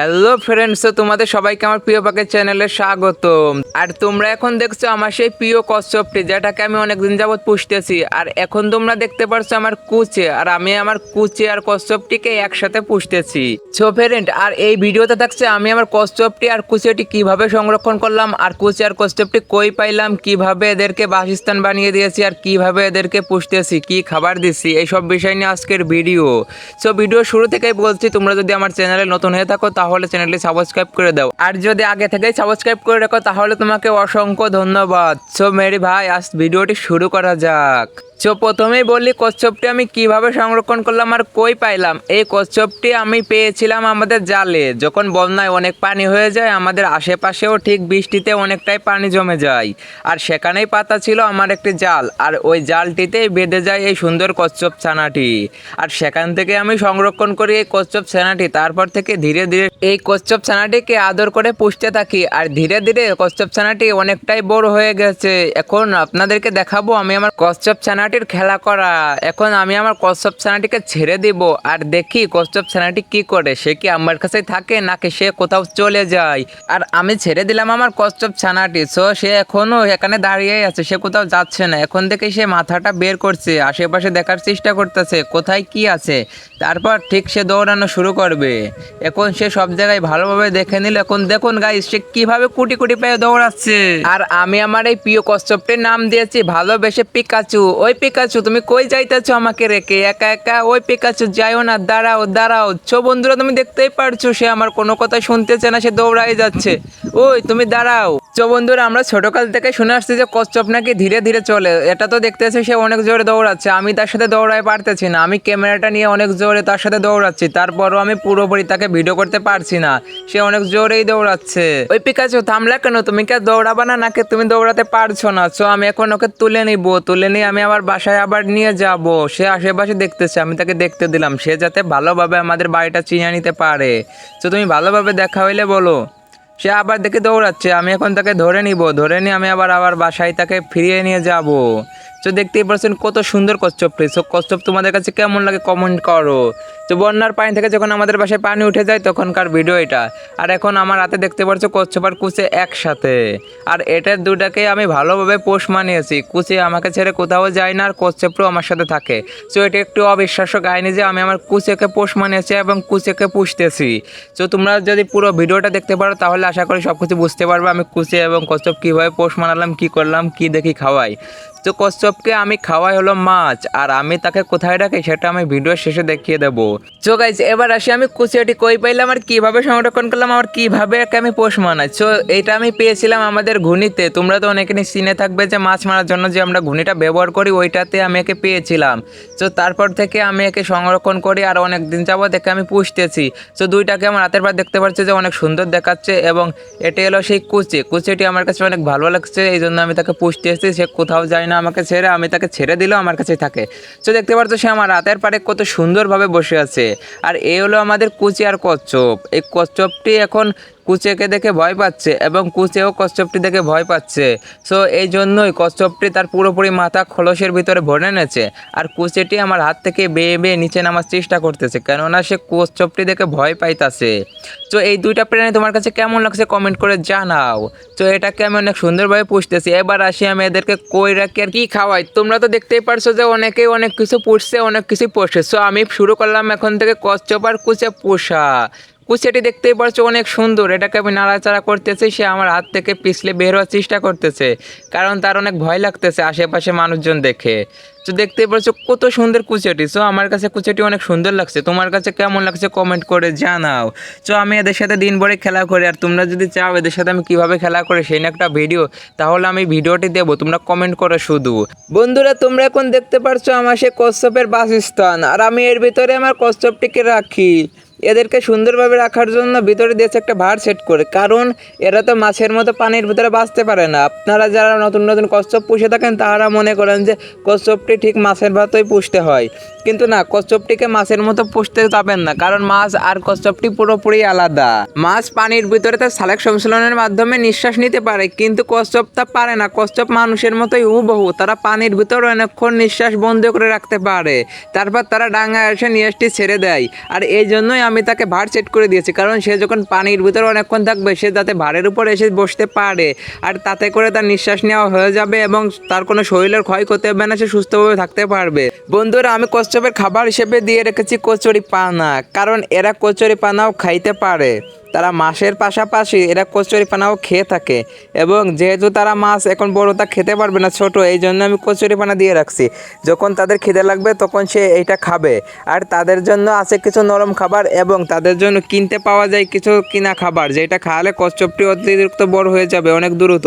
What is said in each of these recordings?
Hello friends তোমাদের সবাইকে আমার প্রিয় পাকের চ্যানেলে স্বাগত আর তোমরা এখন দেখছ আমার সেই প্রিয় কচ্ছপটি, যেটাকে আমি অনেকদিন যাবত পুষতেছি। আর এখন তোমরা দেখতে পারছ আমার কুচে, আর আমি আমার কুচে আর কচ্ছপটিকে একসাথে পুষতেছি। সো ফ্রেন্ড আর এই ভিডিওতে থাকছে আমি আমার কচ্ছপটি আর কুচেটি কীভাবে সংরক্ষণ করলাম, আর কুচে আর কচ্ছপটি কই পাইলাম, কীভাবে এদেরকে বাসস্থান বানিয়ে দিয়েছি, আর কীভাবে এদেরকে পুষতেছি, কি খাবার দিচ্ছি এইসব বিষয় নিয়ে আজকের ভিডিও। সো ভিডিও শুরু থেকেই বলছি, তোমরা যদি আমার চ্যানেলে নতুন হয়ে থাকো, তাহলে চ্যানেলটি সাবস্ক্রাইব করে দাও। আর যদি আগে থেকেই সাবস্ক্রাইব করে রাখো, তাহলে তোমাকে অসংখ্য ধন্যবাদ। সো মেরি ভাই, আজ ভিডিওটি শুরু করা যাক। সো প্রথমেই বললি কচ্ছপটি আমি কীভাবে সংরক্ষণ করলাম আর কই পাইলাম? এই কচ্ছপটি আমি পেয়েছিলাম আমাদের জালে। যখন বন্যায় অনেক পানি হয়ে যায়, আমাদের আশেপাশেও ঠিক বৃষ্টিতে অনেকটাই পানি জমে যায়। আর সেখানেই পাতা ছিল আমার একটি জাল, আর ওই জালটিতেই বেঁধে যায় এই সুন্দর কচ্ছপ ছানাটি। আর সেখান থেকে আমি সংরক্ষণ করি এই কচ্ছপ ছানাটি। তারপর থেকে ধীরে ধীরে এই কচ্ছপ ছানাটিকে আদর করে পুষতে থাকি, আর ধীরে ধীরে কচ্ছপ ছানাটি অনেকটাই বড় হয়ে গেছে। এখন আপনাদেরকে দেখাবো আমি আমার কচ্ছপ ছানাটির খেলা করা। এখন আমি আমার কচ্ছপ ছানাটিকে ছেড়ে দিব আর দেখি কচ্ছপ ছানাটি কি করে। সে কি আমার কাছেই থাকে নাকি সে কোথাও চলে যায়? আর আমি ছেড়ে দিলাম আমার কচ্ছপ ছানাটি সো সে এখনও এখানে দাঁড়িয়ে আছে, সে কোথাও যাচ্ছে না। এখন থেকে সে মাথাটা বের করছে, আশেপাশে দেখার চেষ্টা করতেছে, কোথায় কি আছে? তারপর ঠিক সে দৌড়ানো শুরু করবে। এখন সে সব জায়গায় ভালোভাবে দেখে নিল। এখন দেখুন গাইস সে কীভাবে কুটি কুটি পেয়ে দৌড়াচ্ছে। আর আমি আমার এই প্রিয় কচ্ছপটির নাম দিয়েছি, ভালোবেসে পিকাচু ওই পিকাচু, তুমি কই যাইতেছো আমাকে রেখে? একা একা ওই পিকাচু, যাইও না, দাঁড়াও দাঁড়াও। ছো বন্ধুরা, তুমি দেখতেই পারছ, সে আমার কোনো কথা শুনতেছে না, সে দৌড়াই যাচ্ছে। ওই, তুমি দাঁড়াও। চো বন্ধুরা, আমরা ছোটকাল থেকে শুনে আসছি যে কচ্ছপ নাকি ধীরে ধীরে চলে। এটা তো দেখতেছি সে অনেক জোরে দৌড়াচ্ছে। আমি তার সাথে দৌড়াই পারতেছি না। আমি ক্যামেরাটা নিয়ে অনেক জোরে তার সাথে দৌড়াচ্ছি। তারপরও আমি পুরোপুরি তাকে ভিডিও করতে পারছি না। সে অনেক জোরেই দৌড়াচ্ছে। ওই পিকাচু, থামলা কেন? তুমি কি দৌড়াবা না? নাকি তুমি দৌড়াতে পারছ না? সো আমি এখন ওকে তুলে নিব। তুলে নিয়ে আমি আমার বাসায় আবার নিয়ে যাব। সে আশেপাশে দেখতেছে, আমি তাকে দেখতে দিলাম। সে যাতে ভালোভাবে আমাদের বাড়িটা চিনে নিতে পারে। তো তুমি ভালোভাবে দেখা হইলে বলো। সে আবার দেখে দৌড়াচ্ছে, আমি এখন তাকে ধরে নিব। ধরে নিয়ে আমি আবার আবার বাসায় তাকে ফিরিয়ে নিয়ে যাব। তো দেখতেই পাচ্ছেন কত সুন্দর কচ্ছপটি সো কচ্ছপ তোমাদের কাছে কেমন লাগে কমেন্ট করো। তো বন্যার পানি থেকে যখন আমাদের বাসায় পানি উঠে যায়, তখনকার ভিডিও এটা। আর এখন আমার হাতে দেখতে পাচ্ছ কচ্ছপ আর কুচে একসাথে। আর এটার দুটাকে আমি ভালোভাবে পোষ মানিয়েছি। কুচে আমাকে ছেড়ে কোথাও যায় না আর কচ্ছপও আমার সাথে থাকে। সো এটা একটু অবিশ্বাস্য কাহিনী যে আমি আমার কুচেকে পোষ মানিয়েছি এবং কুচেকে পুষতেছি। তো তোমরা যদি পুরো ভিডিওটা দেখতে পারো, তাহলে আশা করি সব কিছু বুঝতে পারবে আমি কুচে এবং কচ্ছপ কীভাবে পোষ মানালাম, কী করলাম, কী দেখি খাওয়াই। তো কচ্ছপকে আমি খাওয়াই হলো মাছ, আর আমি তাকে কোথায় রাখি সেটা আমি ভিডিও শেষে দেখিয়ে দেবো। তো গাইজ এবার আসি আমি কুচিয়াটি কই পাইলাম আর কীভাবে সংরক্ষণ করলাম আর কীভাবে একে আমি পোষ মানাই তো এটা আমি পেয়েছিলাম আমাদের ঘুনিতে, তোমরা তো অনেকে চিনে থাকবে যে মাছ মারার জন্য যে আমরা ঘুনিটা ব্যবহার করি, ওইটাতে আমি একে পেয়েছিলাম। তো তারপর থেকে আমি একে সংরক্ষণ করি, আর অনেক দিন যাবত একে আমি পুষতেছি। তো দুইটাকে আমার হাতের পর দেখতে পাচ্ছি যে অনেক সুন্দর দেখাচ্ছে, এবং এটি হলো সেই কুচি। কুচিটি আমার কাছে অনেক ভালো লাগছে এই জন্য আমি তাকে পুষতেছি সে কোথাও যায় না আমাকে ছেড়ে, আমি তাকে ছেড়ে দিলেও আমার কাছেই থাকে। তো দেখতে পাচ্ছ সে আমার রাতের পারে কত সুন্দরভাবে বসে আছে। আর এ হলো আমাদের কুচি আর কচ্ছপ। এই কচ্ছপটি এখন কুচেকে দেখে ভয় পাচ্ছে এবং কুচেও কচ্ছপটি দেখে ভয় পাচ্ছে। সো এই জন্যই কচ্ছপটি তার পুরোপুরি মাথা খোলসের ভিতরে ভরে এনেছে আর কুচেটি আমার হাত থেকে বেয়ে বেয়ে নিচে নামার চেষ্টা করতেছে কেননা সে কচ্ছপটি দেখে ভয় পাইতাছে। তো এই দুইটা প্রাণী তোমার কাছে কেমন লাগছে কমেন্ট করে জানাও। তো এটাকে আমি অনেক সুন্দরভাবে পুষতেছি। এবার আসি আমি এদেরকে কই রাখি আর কি খাওয়াই। তোমরা তো দেখতেই পারছ যে অনেকেই অনেক কিছু পুষছে, অনেক কিছু পোষে। সো আমি শুরু করলাম এখন থেকে কচ্ছপ আর কুচে পোষা। কুচিয়াটি দেখতেই পারছ অনেক সুন্দর। এটাকে আমি নাড়াচাড়া করতেছি, সে আমার হাত থেকে পিছলে বের হওয়ার চেষ্টা করতেছে, কারণ তার অনেক ভয় লাগতেছে আশেপাশে মানুষজন দেখে। তো দেখতেই পারছ কত সুন্দর কুচিয়াটি সো আমার কাছে কুচিয়াটি অনেক সুন্দর লাগছে। তোমার কাছে কেমন লাগছে কমেন্ট করে জানাও। তো আমি এদের সাথে দিন ভরে খেলা করি, আর তোমরা যদি চাও এদের সাথে আমি কীভাবে খেলা করি সেই একটা ভিডিও তাহলে আমি ভিডিওটি দেবো, তোমরা কমেন্ট করো শুধু। বন্ধুরা, তোমরা এখন দেখতে পারছ আমার সে কচ্ছপের বাসস্থান, আর আমি এর ভিতরে আমার কচ্ছপটিকে রাখি। এদেরকে সুন্দরভাবে রাখার জন্য ভিতরে দিয়েছে একটা ভার সেট করে। কারণ এরা তো মাছের মতো পানির ভিতরে বাঁচতে পারে না। আপনারা যারা নতুন নতুন কচ্ছপ পুষে থাকেন তারা মনে করেন যে কচ্ছপটি ঠিক মাছের ভাতই পুষতে হয়। কিন্তু না, কচ্ছপটিকে মাছের মতো পুষতে যাবেন না, কারণ মাছ আর কচ্ছপটি পুরোপুরি আলাদা। মাছ পানির ভিতরে তার সালেক সংশ্লেষণের মাধ্যমে নিঃশ্বাস নিতে পারে, কিন্তু কচ্ছপ তা পারে না। কচ্ছপ মানুষের মতোই হুবহু, তারা পানির ভিতরে অনেকক্ষণ নিঃশ্বাস বন্ধ করে রাখতে পারে। তারপর তারা ডাঙায় এসে নিঃশ্বাসটি ছেড়ে দেয়। আর এই জন্যই আমি তাকে ভার সেট করে দিয়েছি, কারণ সে যখন পানির ভিতরে অনেকক্ষণ থাকবে, সে যাতে ভারের উপর এসে বসতে পারে। আর তাতে করে তার নিঃশ্বাস নেওয়া হয়ে যাবে এবং তার কোনো শরীরের ক্ষয় করতে হবে না, সে সুস্থভাবে থাকতে পারবে। বন্ধুরা, আমি কচ্ছপের খাবার হিসেবে দিয়ে রেখেছি কচুরি পানা কারণ এরা কচুরি পানাও খাইতে পারে। তারা মাছের পাশাপাশি এরা কচুরি পানাও খেয়ে থাকে। এবং যেহেতু তারা মাছ এখন বড়, তা খেতে পারবে না ছোট, এই জন্য আমি কচুরি পানা দিয়ে রাখছি। যখন তাদের খিদে লাগবে, তখন সে এইটা খাবে। আর তাদের জন্য আছে কিছু নরম খাবার এবং তাদের জন্য কিনতে পাওয়া যায় কিছু কিনা খাবার, যেটা খাওয়ালে কচ্ছপটি অতিরিক্ত বড় হয়ে যাবে, অনেক দ্রুত।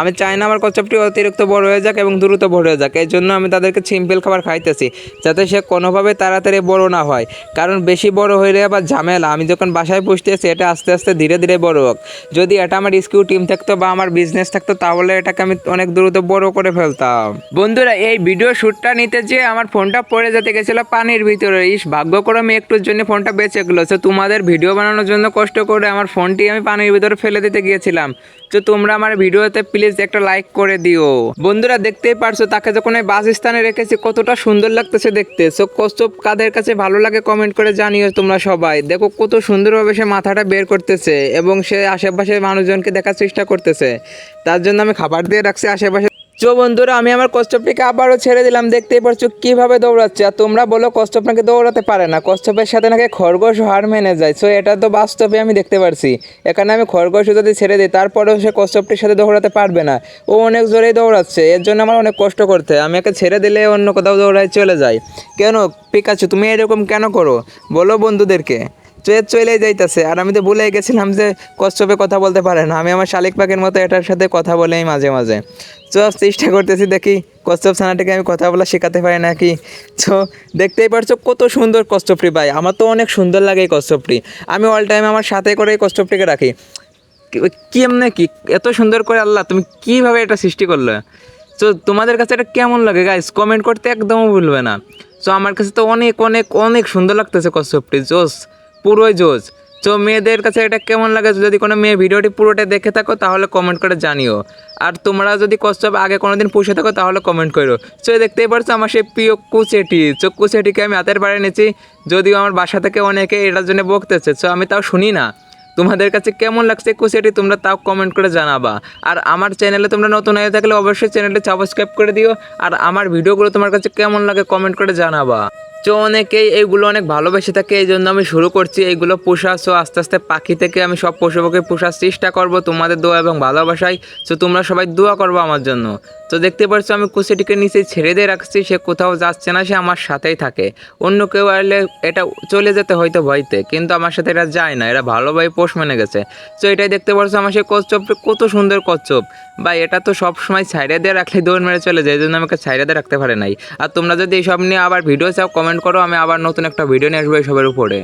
আমি চাই না আমার কচ্ছপটি অতিরিক্ত বড় হয়ে যাক এবং দ্রুত বড় হয়ে যাক, এই জন্য আমি তাদেরকে সিম্পল খাবার খাইতেছি, যাতে সে কোনোভাবে তাড়াতাড়ি বড় না হয়। কারণ বেশি বড় হইলে আবার ঝামেলা। আমি যখন বাসায় পুষতেছি এটা আস্তে আস্তে ধীরে ধীরে বড় হোক। যদি এটা আমার স্কিউ টিম থাকতো বা আমার বিজনেস থাকতো, তাহলে এটাকে আমি অনেক দ্রুত বড় করে ফেলতাম। বন্ধুরা, এই ভিডিও শ্যুটটা নিতে যে আমার ফোনটা পড়ে যেতে গেছিল পানির ভিতরে। ইস, ভাগ্যক্রমে একটুর জন্য ফোনটা বেঁচে গেলো। তোমাদের ভিডিও বানানোর জন্য কষ্ট করে আমার ফোনটি আমি পানির ভিতরে ফেলে দিতে গিয়েছিলাম। তো তোমরা আমার ভিডিওতে প্লিজ একটা লাইক করে দিও। বন্ধুরা দেখতেই পারছ, তাকে যখন এই বাস স্থানে রেখেছি, কতটা সুন্দর লাগতেছে দেখতে। সো কষ্ট কাদের কাছে ভালো লাগে কমেন্ট করে জানিও তোমরা সবাই। দেখো কত সুন্দরভাবে সে মাথাটা বের করতেছে এবং সে আশেপাশের মানুষজনকে দেখার চেষ্টা করতেছে। তার জন্য আমি খাবার দিয়ে রাখছি আশেপাশে চো বন্ধুরা, আমি আমার কচ্ছপটিকে আবারও ছেড়ে দিলাম। দেখতেই পারছ কীভাবে দৌড়াচ্ছে। আর তোমরা বলো কচ্ছপ নাকি দৌড়াতে পারে না। কষ্টপের সাথে নাকি খরগোশ হার মেনে যায়। সো এটা তো বাস্তবে আমি দেখতে পারছি। এখানে আমি খরগোশ যদি ছেড়ে দিই, তারপরেও সে কচ্ছপটির সাথে দৌড়াতে পারবে না। ও অনেক জোরেই দৌড়াচ্ছে। এর জন্য আমার অনেক কষ্ট করতে। আমি একে ছেড়ে দিলে অন্য কোথাও দৌড়ায় চলে যায়। কেন, পিকাচু, তুমি এরকম কেন করো? বলো বন্ধুদেরকে। চলে যাইতেছে। আর আমি তো ভুলে গেছিলাম যে কচ্ছপে কথা বলতে পারে না। আমি আমার শালিক পাখির মতো এটার সাথে কথা বলেই মাঝে মাঝে। তো চেষ্টা করতেছি দেখি কচ্ছপ ছানাটাকে আমি কথা বলা শেখাতে পারি নাকি? তো দেখতেই পারছ কত সুন্দর কচ্ছপটি ভাই। আমার তো অনেক সুন্দর লাগে এই কচ্ছপটি। আমি অল টাইম আমার সাথে করে এই কচ্ছপটিকে রাখি। কি- এমনি কি? এত সুন্দর করে আল্লাহ, তুমি কীভাবে এটা সৃষ্টি করলে? তো তোমাদের কাছে এটা কেমন লাগে গাইস কমেন্ট করতে একদমও ভুলবে না। তো আমার কাছে তো অনেক অনেক অনেক সুন্দর লাগতেছে কচ্ছপটি। জোস পুরোই জোস তো মেয়েদের কাছে এটা কেমন লাগে? যদি কোনো মেয়ে ভিডিওটি পুরোটা দেখে থাকো, তাহলে কমেন্ট করে জানিও। আর তোমরা যদি কচ্ছপ আগে কোনোদিন পুষে থাকো, তাহলে কমেন্ট করো। সো দেখতেই পারছ আমার সেই প্রিয় কুচেটি। তো কুচেটিকে আমি হাতের বাড়ি নিয়েছি যদিও আমার বাসা থেকে অনেকে এটার জন্য বকতেছে, তো আমি তাও শুনি না। তোমাদের কাছে কেমন লাগছে কুচিটি, তোমরা তাও কমেন্ট করে জানাবা। আর আমার চ্যানেলে তোমরা নতুন হয়ে থাকলে অবশ্যই চ্যানেলটি সাবস্ক্রাইব করে দিও। আর আমার ভিডিওগুলো তোমার কাছে কেমন লাগে কমেন্ট করে জানাবা। তো অনেকেই এইগুলো অনেক ভালোবেসে থাকে এই জন্য আমি শুরু করছি। এইগুলো পোষা সো আস্তে আস্তে পাখি থেকে আমি সব পশু পাখি পোষার চেষ্টা করব তোমাদের দোয়া এবং ভালোবাসায়। তো তোমরা সবাই দোয়া করব আমার জন্য। তো দেখতে পাচ্ছ আমি কুচিটিকে নিচে ছেড়ে দিয়ে রাখছি, সে কোথাও যাচ্ছে না, সে আমার সাথেই থাকে। অন্য কেউ আসলে এটা চলে যেতে হয়তো ভয়তে, কিন্তু আমার সাথে এটা যায় না, এরা ভালোভাবে পোষ মেনে গেছে। তো এটাই দেখতে পাচ্ছ আমার সেই কচ্ছপটি, কত সুন্দর কচ্ছপ। বা এটা তো সব সময় ছাইড়ে দিয়ে রাখলে দৌড় মেরে চলে যায় এই জন্য আমাকে ছাইড়ে দিয়ে রাখতে পারে নাই। আর তোমরা যদি এইসব নিয়ে আবার ভিডিও চাও কমেন্ট করো, আমি আবার নতুন একটা ভিডিও নিয়ে আসব এসবের উপরে।